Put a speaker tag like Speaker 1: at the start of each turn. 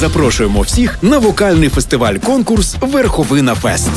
Speaker 1: Запрошуємо всіх на вокальний фестиваль конкурс Верховина Фест.